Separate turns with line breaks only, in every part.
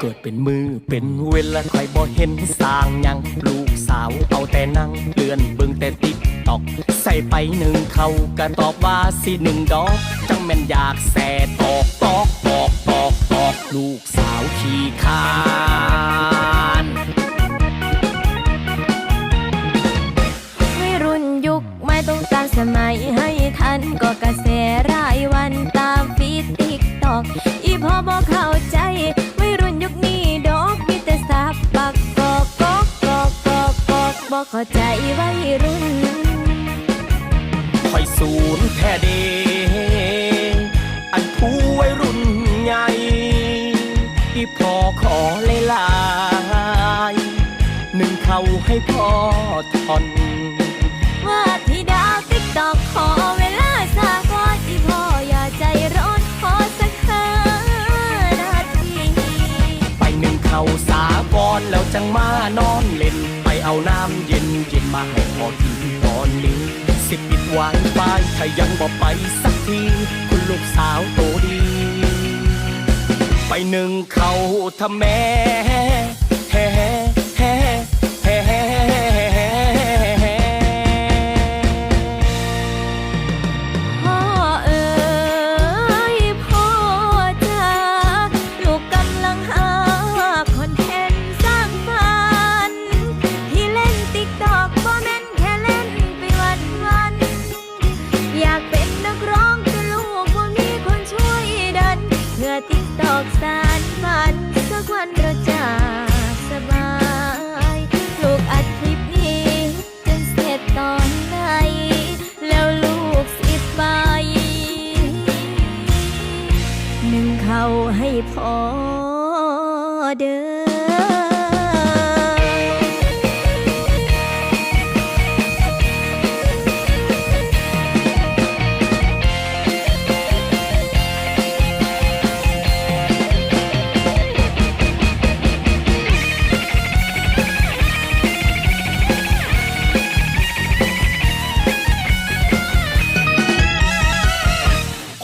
เกิดเป็นมือเป็นเวลาใครบ่เห็นสร้างยังลูกสาวเอาแต่นั่งเลื่อนเบิ่งแต่ติ๊กตอก ใส่ไปหนึ่งเขาก็ตอบว่าสิหนึ่งดอก จังแม่นอยากแสตอกตอกตอกตอกตอกลูกสาวขี้คร้าน
ไม่รุ่นยุคไม่ต้องการสมัยให้ทันก็กระแส เข้าใจไวรุ่น
คอยศูนย์แท้เด อันผู้ไวรุ่นใหญ่ที่พอขอเลยลาย หนึ่งเขาให้พ่อทอน
ว่าที่ดาวติ๊กตอกขอเว
เย็นเย็นมาให้พอกินตอนนี้สิปิดวางไปถ้ายังบ่ไปสักที คุณลูกสาวโตดี ไปหนึ่งเขาทำแม่
สักวันเราจะสบายลูกอัดคลิปนี้จนเสร็จตอนไหน แล้วลูกสิไป หนึ่งเขาให้พอเด้อ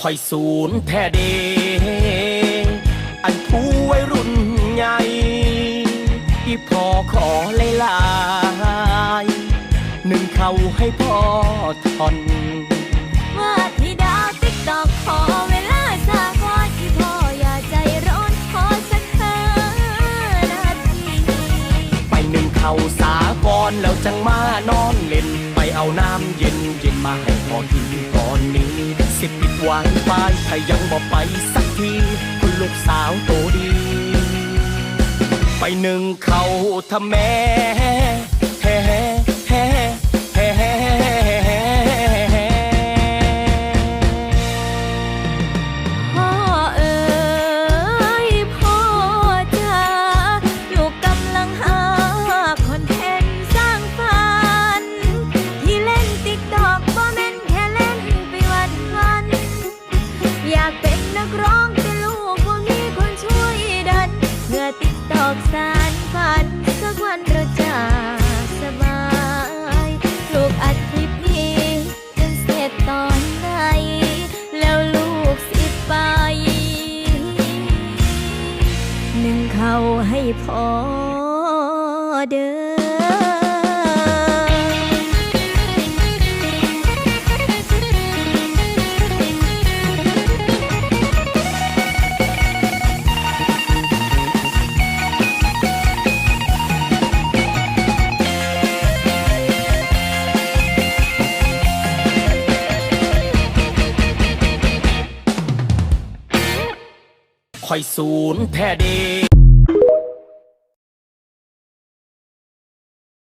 คอยศูนย์แท้เดอันผู้วัยรุ่นใหญ่ที่พอขอเลยลายหนึ่งเขาให้พ่อทอน
ว่าที่ดาวติ๊กตอกขอเวลาสาก่อนที่พ่ออย่าใจร้อนขอสักห้านาที
ไปหนึ่งเขาสาก่อนแล้วจังมานอนเล่น ไปเอาน้ำเย็นเย็นมาให้พอกินตอนนี้ สิปิดวางไปถ้ายังบอกไปสักที คุณลูกสาวโตดี ไปหนึ่งเขาทำแม่
อกสานฝันสักวันเราจะสบายลูกอัดคลิปนี้จนเสร็จตอนไหน แล้วลูกสิไปหนึ่งเขาให้พอเด้อ
อยศูนย์แท้เด